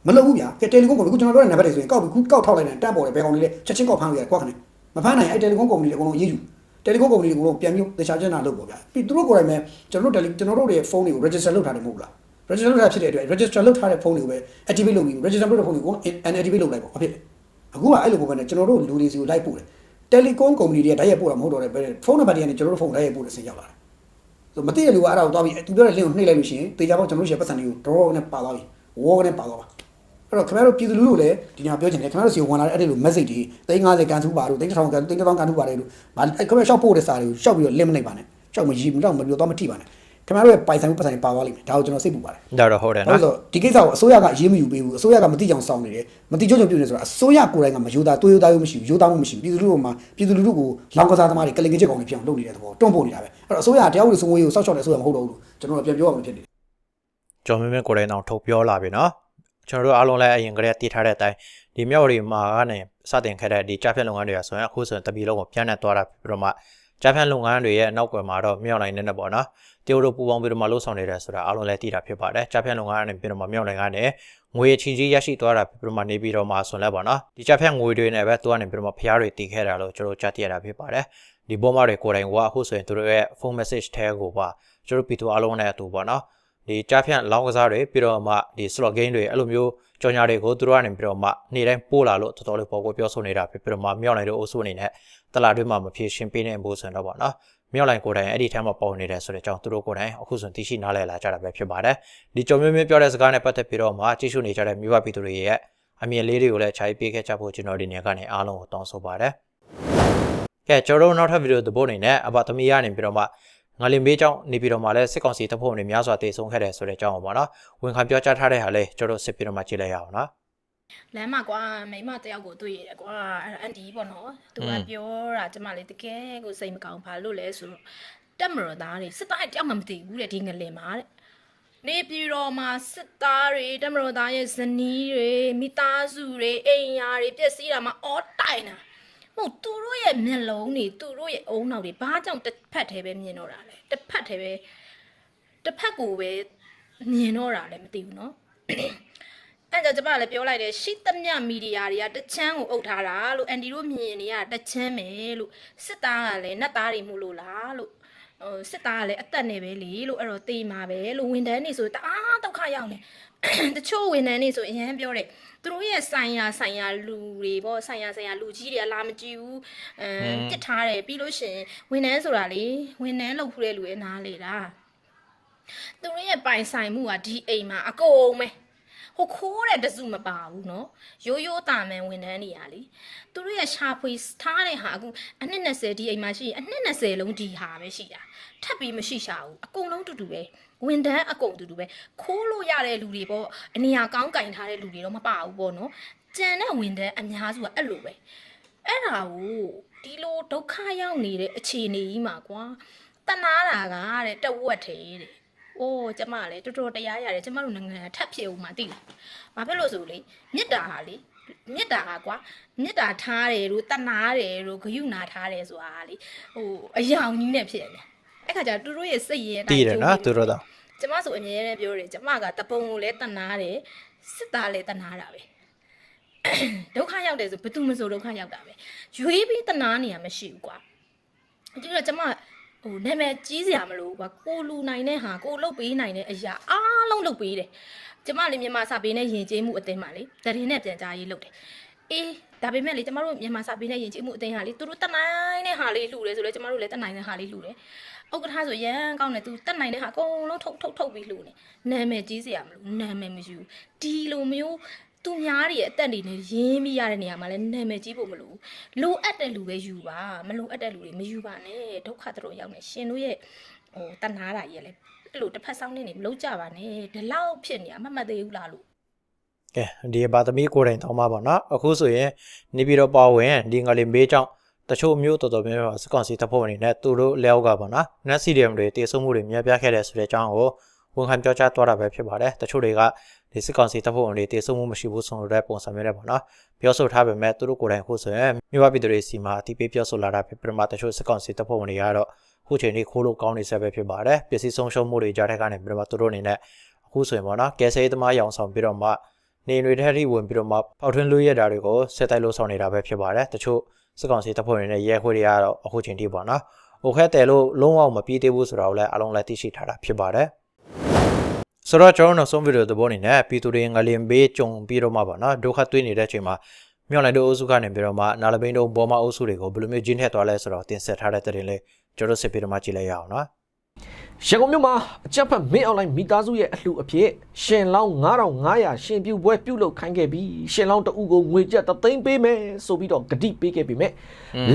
မလုပ်ဘူးဗျာကဲတယ်လီကွန်ကုမ္ပဏီခုကျွန်တော်ပြောတဲ့နံပါတ်တွေဆိုရင်ကောက်ပြီးခုကောက်ထောက်လိုက်တယ်တန်းပေါ်တယ်ဘယ်ကောင်လေးလဲချက်ချင်းကောက်ဖမ်းလို့ရတယ်ကွာခနဲ့မဖမ်းနိုင်အဲ့တယ်လီကွန်ကုမ္ပဏီတွေအကုန်လုံးရေးယူတယ်လီကွန်ကုမ္ပဏီတွေအကုန်လုံးပြန်ပြီးတခြားကျန်တာလုပ်ပေါ့ဗျာပြီးသူတို့ကိုယ်တိုင်ပဲကျွန်တော်တို့တယ်လီကျွန်တော်တို့ရဲ့ဖုန်းတွေကို register လုပ်ထားတယ်မဟုတ်လား register လုပ်ထားဖြစ်တဲ့အတွက် register လုပ်ထားတဲ့ဖုန်းတွေကိုပဲ activate လုပ်ပြီး register လုပ်တဲ့ဖုန်းတွေကို unactivate လုပ်လိုက်ပေါ့ဘာဖြစ်လဲ အခုကအဲ့လိုပုံပဲနဲ့ကျွန်တော်တို့လူတွေစီကိုလိုက်ပို့တယ် telecom company တွေကတိုက်ရိုက်ပို့တာမဟုတ်တော့တယ်ပဲဖုန်းနံပါတ်တွေကနေကျွန်တော်တို့ဖုန်းတိုက်ရိုက်ပို့တဲ့ဆင်ရောက်လာတယ်ဆိုမသိတဲ့လူကအဲ့ဒါကိုသွားပြီးသူပြောတဲ့ link ကိုနှိပ်လိုက်လို့ရှိရင်တေချာပေါက်ကျွန်တော်တို့ရှယ်ပတ်စံတွေကို draw နဲ့ပါသွားပြီ wall နဲ့ပါသွားပါအဲ့တော့ခင်ဗျားတို့ပြည်သူလူထုလည်းဒီညပြောချင်တယ်ခင်ဗျားတို့စီကိုဝင်လာတဲ့အဲ့ဒီလို message တွေ350ကန်ထူပါတို့3000ကန်3000ကန်ထူပါတယ်လို့ဗာအဲ့ခင်ဗျားရှောက်ပို့တဲ့စာတွေကိုရှောက်ပြီးတော့ link မနှိပ်ပါနဲ့ရှောက်မရီမတော့မပြောတော့မထိပါနဲ့ ခင်ဗျားတို့ရဲ့ပိုင်ဆိုင်မှုပတ်စံတွေပါသွားလိမ့်မယ်ဒါကိုကျွန်တော်စိတ်ပူပါတယ်ဒါတော့ဟုတ်တယ်အဲ့နော်တော့ဒီကိစ္စကိုအစိုးရကအရေးမယူပေးဘူးအစိုးရကမတိကြအောင်စောင့်နေတယ်မတိကြုံကြုံပြုနေဆိုတာအစိုးရကိုယ်တိုင်ကမယိုသားတွေးယိုသားရုံမရှိဘူးယိုသားမှုမရှိဘူးပြည်သူလူထုမှာပြည်သူလူထုကိုလောင်ကစားသမားတွေကလင်ကကြက်ကောင်တွေပြောင်းလုပ်နေတဲ့သဘောတွန်းပို့နေတာပဲအဲ့တော့အစိုးရကတရားဥပဒေစိုးမိုးရေးကိုစောင့်ရှောက်တဲ့အစိုးရမဟုတ်တော့ဘူးလို့ကျွန်တော်တို့ပြန်ပြောရမှာဖြစ်နေတယ်ကျော်မင်းမင်းကိုယ်တိုင်တော့ထုတ်ပြောလာပြီနော်ကျွန်တော်တို့အားလုံးလည်းအရင်ကတည်းကတည်ထားတဲ့အတိုင်းဒီမြောက်ရီမှာကနေစတင်ခဲ့တဲ့ဒီကြားဖြတ်လုပ်ငန်းတွေကဆိုရင်အခုဆိုရင်တပီလုံးကိုပြန်နဲ့သွားတာပြီးတော့မှ ကြားဖြတ်လုပ်ငန်းတွေရဲ့နောက်ကွယ်မှာတော့မြောက်နိုင်နေနေပေါ့နော်တရုတ်တို့ပူပေါင်းပြီးတော့မှလှုပ်ဆောင်နေတယ်ဆိုတာအားလုံးလည်းသိတာဖြစ်ပါတယ်ကြားဖြတ်လုပ်ငန်းကနေပြီးတော့မှမြောက်နိုင်ကနေငွေချီကြီးရရှိသွားတာပြီးတော့မှနေပြီးတော့မှဆိုလဲပေါ့နော်ဒီကြားဖြတ်ငွေတွေနဲ့ပဲသူကနေပြီးတော့မှဖျားတွေတည်ခဲ့တာလို့ကျွန်တော်ကြားသိရတာဖြစ်ပါတယ်ဒီဘောမတွေကိုယ်တိုင်ကအခုဆိုရင်သူတို့ရဲ့ phone message ထဲကိုပါကျွန်တော်ပြည်သူအားလုံးနဲ့အတူပေါ့နော် ဒီကြားဖြန့်လောင်းကစားတွေပြီးတော့မှဒီ slot game တွေအဲ့လိုမျိုးကြော်ညာတွေကိုသူတို့ကနေပြီးတော့မှနေ့တိုင်းပို့လာလို့တော်တော်လေးပေါ်ပေါ်ပြောဆိုနေတာဖြစ်ပြီးတော့မှမြောက်နိုင်တဲ့အုပ်စုအနေနဲ့တလာတွင်းမှာမဖြေရှင်းပေးနိုင်ဘူးဆိုရင်တော့ပေါ့နော်မြောက်နိုင်ကိုယ်တိုင်အဲ့ဒီထဲမှာပေါ်နေတယ်ဆိုတဲ့အကြောင်းသူတို့ကိုယ်တိုင်အခုဆိုရင်သိရှိနားလည်လာကြတာပဲဖြစ်ပါတယ်ဒီကြော်မျိုးမျိုးပြောတဲ့စကားနဲ့ပတ်သက်ပြီးတော့မှကြည့်ရှုနေကြတဲ့မိဘပြည်သူတွေရဲ့အမြင်လေးတွေကိုလည်းခြာပေးခဲ့ကြဖို့ကျွန်တော်ဒီနေရာကနေအားလုံးကိုတောင်းဆိုပါတယ်ကဲကျွန်တော်တို့နောက်ထပ်ဗီဒီယိုသဘောအနေနဲ့အဘသမီးရနေပြီးတော့မှ ငါလင်ဘေးကြောင့်နေပြီးတော့မှလည်းစစ်ကောင်စီတပ်ဖွဲ့ဝင်တွေများစွာတေဆုံးခဲ့တယ်ဆိုတဲ့အကြောင်းပေါ့နော်ဝန်ခံပြောကြားထားတဲ့ဟာလေးကျွန်တော်စစ်ပြီးတော့မှကြည့်လိုက်ရအောင်နော်လမ်းမှာကွာမိမတယောက်ကိုတွေ့ရတယ်ကွာအဲ့ဒါအန်တီပေါ့နော်သူကပြောတာကျမလေးတကယ်ကိုစိတ်မကောင်းဘာလို့လဲဆိုတော့တက်မတော်သားတွေစစ်သားတယောက်မှမသိဘူးတဲ့ဒီငလင်မှာတဲ့နေပြည်တော်မှာစစ်သားတွေတက်မတော်သားရဲ့ဇနီးတွေမိသားစုတွေအိမ်ယာတွေပျက်စီးတာမှာအော်တိုင်တာ ဟုတ်သူတို့ရဲ့မျက်လုံးတွေသူတို့ရဲ့အုံနောက်တွေဘာကြောင့်တစ်ဖက်တည်းပဲမြင်တော့တာလဲတစ်ဖက်တည်းပဲတစ်ဖက်ကိုပဲမြင်တော့တာလဲမသိဘူးနော်အဲ့ဒါကြောင့်ကျမလည်းပြောလိုက်တယ်ရှိသမျှမီဒီယာတွေကတချမ်းကိုအုပ်ထားတာလို့အန်တီတို့မြင်နေရတချမ်းပဲလို့စစ်သားကလည်းနတ်သားတွေမှုလို့လားလို့ဟိုစစ်သားကလည်းအသက်နဲ့ပဲလေလို့အဲ့တော့တေးမှာပဲလို့ဝန်တန်းနေဆိုတအားဒုက္ခရောက်နေ တချို့ဝန်ထမ်းတွေဆိုအရင်ပြောတယ်သူတို့ရဲ့ဆိုင်ရာဆိုင်ရာလူတွေပေါ့ဆိုင်ရာဆိုင်ရာလူကြီးတွေကလာမကြည့်ဘူးအမ်တစ်ထားတယ်ပြီးလို့ရှင်ဝန်ထမ်းဆိုတာလေဝန်ထမ်းလုပ်ဖူးတဲ့လူရဲ့နားလေတာသူတို့ရဲ့ပိုင်ဆိုင်မှုကဒီအိမ်မှာအကုန်ပဲဟိုခိုးတဲ့တစုမပါဘူးနော်ရိုးရိုးတာမန်ဝန်ထမ်းတွေရာလေသူတို့ရဲ့ရှာဖွေထားတဲ့ဟာအခုအနှစ်20ဒီအိမ်မှာရှိရင်အနှစ်20လုံးဒီဟာပဲရှိတာထပ်ပြီးမရှိရှာဘူးအကုန်လုံးတူတူပဲ ဝန်တန်းအကုန်တူတူပဲခိုးလို့ရတဲ့လူတွေပေါ့အနေအကောင်းကင်ထားတဲ့လူတွေတော့မပါဘူးပေါ့နော်ကြံတဲ့ဝန်တန်းအများစုကအဲ့လိုပဲအဲ့ဒါကိုဒီလိုဒုက္ခရောက်နေတဲ့အခြေအနေကြီးမှာကွာတနာတာကတဲ့တဝက်ထဲတဲ့အိုးကျမလည်းတော်တော်တရားရတယ်ကျမတို့နိုင်ငံထပ်ဖြစ်ဦးမှာသိလားဘာဖြစ်လို့ဆိုလေမြစ်တာဟာလေမြစ်တာဟာကွာမြစ်တာထားတယ်လို့တနာတယ်လို့ဂယုနာထားတယ်ဆိုတာလေဟိုအယောင်ကြီးနဲ့ဖြစ်နေတယ် အဲ့ခါကျသူတို့ရဲ့စိတ်ရဲ့အတည်တိုင်းတယ်နော်သူတို့တော့ကျမဆိုအမြဲတမ်းပြောတယ်ကျမကတပုံကိုလည်းတနာတယ်စစ်သားလည်းတနာတာပဲဒုက္ခရောက်တယ်ဆိုဘယ်သူမဆိုဒုက္ခရောက်တာပဲရွေးပြီးတနာနေရမရှိဘူးကွာဒီတော့ကျမဟိုနာမည်ကြီးစရာမလိုဘူးကွာကိုလူနိုင်တဲ့ဟာကိုလုတ်ပေးနိုင်တဲ့အရာအားလုံးလုတ်ပေးတယ်ကျမလေးမြန်မာစာပေနဲ့ယဉ်ကျေးမှုအသင်းပါလေတရင်နဲ့ပြန်ကြားရေးလုတ်တယ်အေးဒါပေမဲ့လေကျမတို့မြန်မာစာပေနဲ့ယဉ်ကျေးမှုအသင်းဟာလေသူတို့တက်နိုင်တဲ့ဟာလေးလှူတယ်ဆိုလေကျမတို့လည်းတက်နိုင်တဲ့ဟာလေးလှူတယ် ဥက္ကဋ္ဌဆိုရန်ကောင်းတယ်သူတက်နိုင်တဲ့ဟာအကုန်လုံးထုတ်ထုတ်ထုတ်ပြီးလှူနေနာမည်ကြီးစရာမလိုနာမည်မရှိဘူးဒီလိုမျိုးသူများတွေရဲ့အသက်တွေနဲ့ရင်းမိရတဲ့နေရာမှာလည်းနာမည်ကြီးဖို့မလိုဘူးလိုအပ်တဲ့လူပဲယူပါမလိုအပ်တဲ့လူတွေမယူပါနဲ့ဒုက္ခတတော်ရောက်နေရှင်တို့ရဲ့ဟိုတဏှာတာကြီးလည်းအဲ့လိုတစ်ဖက်ဆောင်နေနေမလုံးကြပါနဲ့ဒီလောက်ဖြစ်နေအမှတ်မသေးဘူးလားလို့ကဲဒီဘာသမီးကိုယ်တိုင်တောင်းပါပါနော်အခုဆိုရင်နေပြီးတော့ပါဝင်ဒီငါလေးမေးကြောင့် တချို့မျိုးတော်တော်များများစကွန်စီတပ်ဖွဲ့ဝင်တွေနဲ့သူတို့လျောက်ကပါနော်နက်စီဒီယမ်တွေတေဆုံးမှုတွေများပြားခဲ့တဲ့ဆိုတဲ့အကြောင်းကိုဝန်ခံပြောကြားသွားတာပဲဖြစ်ပါတယ်တချို့တွေကဒီစကွန်စီတပ်ဖွဲ့ဝင်တွေတေဆုံးမှုမရှိဘူးဆိုတဲ့ပုံစံမျိုးနဲ့ပေါ့နော်ပြောဆိုထားပေမဲ့သူတို့ကိုယ်တိုင်အခုဆိုရင်မိဘပြည်သူတွေစီမှာအတိပေးပြောဆိုလာတာဖြစ်ပြမှာတချို့စကွန်စီတပ်ဖွဲ့ဝင်တွေကတော့အခုချိန်នេះခိုးလို့ကောင်းနေဆက်ပဲဖြစ်ပါတယ်ပစ္စည်းဆုံးရှုံးမှုတွေကြားတဲ့ကနေပြမှာသူတို့အနေနဲ့အခုဆိုရင်ပေါ့နော်ကယ်ဆယ်ရေးသမားရောင်ဆောင်ပြီးတော့မှနေတွေထဲထိဝင်ပြီးတော့မှပေါထွန်းလွှဲရတာတွေကိုဆက်တိုက်လို့ဆောင်နေတာပဲဖြစ်ပါတယ်တချို့ စစ်ကောင်စီတပ်ဖွဲ့တွေနဲ့ရဲခွေတွေကတော့အခုချိန်ထိပေါ့နော်ဟိုခက်တယ်လို့လုံးဝမပြီးသေးဘူးဆိုတာကိုလည်းအလုံးလည်းသိရှိထားတာဖြစ်ပါတယ်ဆိုတော့ကျွန်တော်နောက်ဆုံးဗီဒီယိုသဘောအနေနဲ့ပြည်သူတွေငလင်ဘေးကြုံပြီးတော့မှပေါ့နော်ဒုက္ခတွေ့နေတဲ့အချိန်မှာမြောက်လိုက်တို့အုပ်စုကနေပြီးတော့မှနာလဘိန်းတို့ဘောမအုပ်စုတွေကိုဘယ်လိုမျိုးဂျင်းထက်သွားလဲဆိုတော့တင်ဆက်ထားတဲ့တဲ့ရင်လေးကျွန်တော်စစ်ပြီးတော့မှကြည့်လိုက်ရအောင်နော် ရန်ကုန်မြို့မှာအကြက်ဖက်မင်းအွန်လိုင်းမိသားစုရဲ့အလှအဖြစ်ရှင်လောင်း9500ရှင်ပြူပွဲပြုလုပ်ခိုင်းခဲ့ပြီးရှင်လောင်းတအုပ်ကိုငွေကျပ်3သိန်းပေးမယ်ဆိုပြီးတော့ဂတိပေးခဲ့ပေမဲ့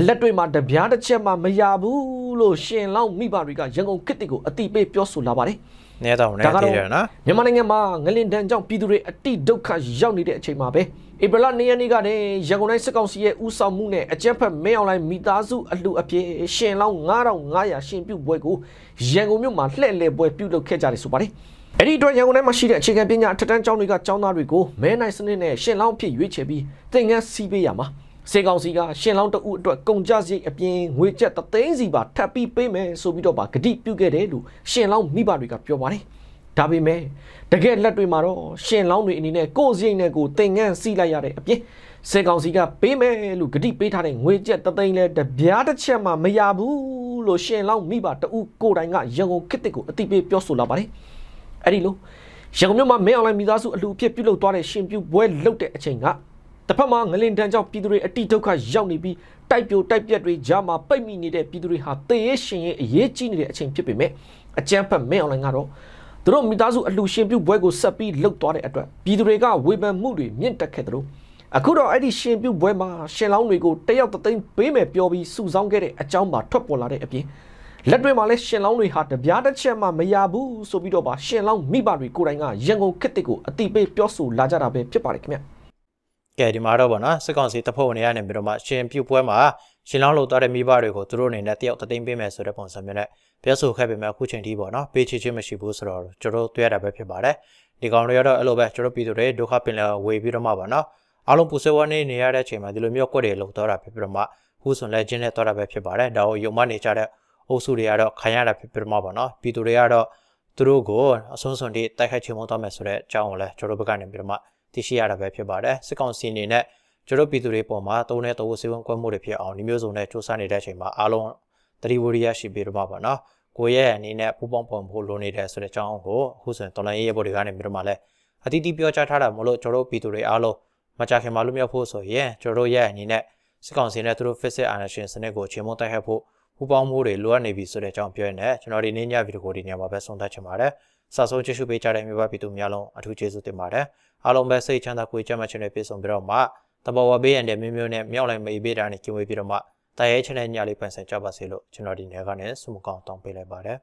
လက်တွေ့မှာတပြားတစ်ချက်မှမရဘူးလို့ရှင်လောင်းမိဘတွေကရန်ကုန်ခေတ်တွေကိုအတိပေးပြောဆိုလာပါတယ်နဲတော့နဲဒါကတော့သေးတယ်နော်မြန်မာနိုင်ငံမှာငလင်တန်ကြောင့်ပြည်သူတွေအတိဒုက္ခရောက်နေတဲ့အချိန်မှာပဲ ဧပြီလ2ရက်နေ့ကတည်းရန်ကုန်တိုင်းစစ်ကောင်စီရဲ့ဦးဆောင်မှုနဲ့အကြမ်းဖက်မင်းအွန်လိုင်းမိသားစုအလှအပြည့်ရှင်လောင်း9500ရှင်ပြုတ်ပွဲကိုရန်ကုန်မြို့မှာလှည့်လည်ပွဲပြုလုပ်ခဲ့ကြတယ်ဆိုပါတယ်အဲ့ဒီအတွက်ရန်ကုန်တိုင်းမှာရှိတဲ့အခြေခံပညာအထက်တန်းကျောင်းတွေကကျောင်းသားတွေကိုမဲနိုင်စနစ်နဲ့ရှင်လောင်းဖြစ်ရွေးချယ်ပြီးသင်ငန်းစီးပေးရမှာစေကောင်စီကရှင်လောင်းတအုပ်အတွက်ကုန်ကြစရိတ်အပြင်ငွေကျပ်3သိန်းစီပါထပ်ပြီးပေးမယ်ဆိုပြီးတော့ပါဂတိပြုခဲ့တယ်လို့ရှင်လောင်းမိဘတွေကပြောပါတယ် ဒါပေမဲ့တကယ်လက်တွေမှာတော့ရှင်လောင်းတွေအနေနဲ့ကိုယ်စရိတ်နဲ့ကိုယ်တင်ငန်းစီးလိုက်ရတဲ့အပြင်စေကောင်စီကပေးမယ်လို့ဂတိပေးထားတဲ့ငွေကျပ်တသိန်းလဲတပြားတစ်ချက်မှမရဘူးလို့ရှင်လောင်းမိဘတဦးကိုယ်တိုင်ကရန်ကုန်ခေတ်တစ်ကိုအတိပေးပြောဆိုလာပါတယ်အဲ့ဒီလိုရန်ကုန်မြို့မှာမင်းအွန်လိုင်းမိသားစုအလူအဖြစ်ပြုလုပ်သွားတဲ့ရှင်ပြုပွဲလုပ်တဲ့အချိန်ကတစ်ဖက်မှာငလင်တန်းကြောင့်ပြည်သူတွေအတိဒုက္ခရောက်နေပြီးတိုက်ပြိုတိုက်ပြက်တွေကြားမှာပိတ်မိနေတဲ့ပြည်သူတွေဟာတည်ရရှင်ရဲ့အရေးကြီးနေတဲ့အချိန်ဖြစ်ပေမဲ့အကြမ်းဖက်မင်းအွန်လိုင်းကတော့ သူတို့မိသားစုအလူရှင်ပြုပွဲကိုဆက်ပြီးလုပ်သွားတဲ့အတွက်ပြည်သူတွေကဝေဖန်မှုတွေမြင့်တက်ခဲ့တယ်လို့အခုတော့အဲ့ဒီရှင်ပြုတ်ပွဲမှာရှင်လောင်းတွေကိုတယောက်တစ်သိန်းပေးမယ်ပြောပြီးစုဆောင်းခဲ့တဲ့အကြောင်းပါထွက်ပေါ်လာတဲ့အပြင်လက်တွေမှာလည်းရှင်လောင်းတွေဟာတပြားတစ်ချက်မှမရဘူးဆိုပြီးတော့ပါရှင်လောင်းမိဘတွေကိုယ်တိုင်ကရန်ကုန်ခေတ်တစ်ကိုအတိပေးပြောဆိုလာကြတာပဲဖြစ်ပါတယ်ခင်ဗျကဲဒီမှာတော့ဗောနော်စစ်ကောင်စီတပ်ဖွဲ့ဝင်တွေကနေပြီးတော့မှရှင်ပြုတ်ပွဲမှာ ရှင်လောင်းလို့သွားတဲ့မိဘတွေကိုသူတို့အနေနဲ့တယောက်တသိန်းပေးမယ်ဆိုတဲ့ပုံစံမျိုးနဲ့ပြောဆိုခဲ့ပေမဲ့အခုချိန်ထိဗောနော်ပေးချေချင်းမရှိဘူးဆိုတော့ကျွန်တော်တို့တွေ့ရတာပဲဖြစ်ပါတယ်ဒီကောင်တွေကတော့အဲ့လိုပဲကျွန်တော်ပြည်သူတွေဒုက္ခပင်လယ်ဝေပြီးတော့မှဗောနော်အားလုံးပူဆွေးဝါးနေနေရတဲ့အချိန်မှာဒီလိုမျိုးကွက်တွေလုံတော့တာဖြစ်ပြီးတော့မှဟူးဆွန်လဲကျင်းနဲ့တော့တာပဲဖြစ်ပါတယ်ဒါကိုယုံမနေကြတဲ့အုပ်စုတွေကတော့ခံရတာဖြစ်ပြီးတော့မှဗောနော်ပြည်သူတွေကတော့သူတို့ကိုအဆုံးစွန်တိတိုက်ခိုက်ချေမှုတော့မယ်ဆိုတဲ့အကြောင်းကိုလည်းကျွန်တော်တို့ဘက်ကနေပြီးတော့မှသိရှိရတာပဲဖြစ်ပါတယ်စစ်ကောင်စီအနေနဲ့ ကျွန်တော်ပြည်သူတွေပေါ်မှာတုံးတဲ့တော်စေဝန်ကွက်မှုတွေဖြစ်အောင်ဒီမျိုးစုံနဲ့စူးစမ်းနေတဲ့အချိန်မှာအားလုံးတတိဝရိယရှိပြီးတော့မှာပါနော်ကိုယ့်ရဲ့အနေနဲ့ပူပေါင်းပုံဖို့လိုနေတယ်ဆိုတဲ့အကြောင်းကိုအခုဆိုရင်တော်လိုင်းရေးဘော်တွေကနေပြီးတော့မှလည်းအတီးတီးပြောကြားထားတာမလို့ကျွန်တော်ပြည်သူတွေအားလုံးမကြခင်မှာလွတ်မြောက်ဖို့ဆိုရင်ကျွန်တော်ရဲ့အနေနဲ့စစ်ကောင်စီနဲ့သူတို့ physical annexation စနစ်ကိုချေမှုတိုက်ခတ်ဖို့ပူပေါင်းမှုတွေလိုအပ်နေပြီဆိုတဲ့အကြောင်းပြောရင်းနဲ့ကျွန်တော်ဒီနေ့ညဗီဒီယိုကိုဒီညမှာပဲဆုံးသတ်ချင်ပါတယ်စာဆုံးကြည့်ရှုပေးကြတဲ့မြို့ပပြည်သူများလုံးအထူးကျေးဇူးတင်ပါတယ်အားလုံးပဲစိတ်ချမ်းသာကိုယ်ကြမ်းမှချင်းနဲ့ပြည့်စုံပြီးတော့မှ တဘောဝဘေးရန်တဲ့မျိုးမျိုးနဲ့မြောက်လိုက်မေးပေးတာနဲ့ကျင်ဝေးပြီးတော့မှတာရဲချင်တဲ့ညလေးပန်ဆင်ကြပါစေလို့ကျွန်တော်ဒီနေ့ကနေဆုမကောင်းတောင်းပေးလိုက်ပါတယ်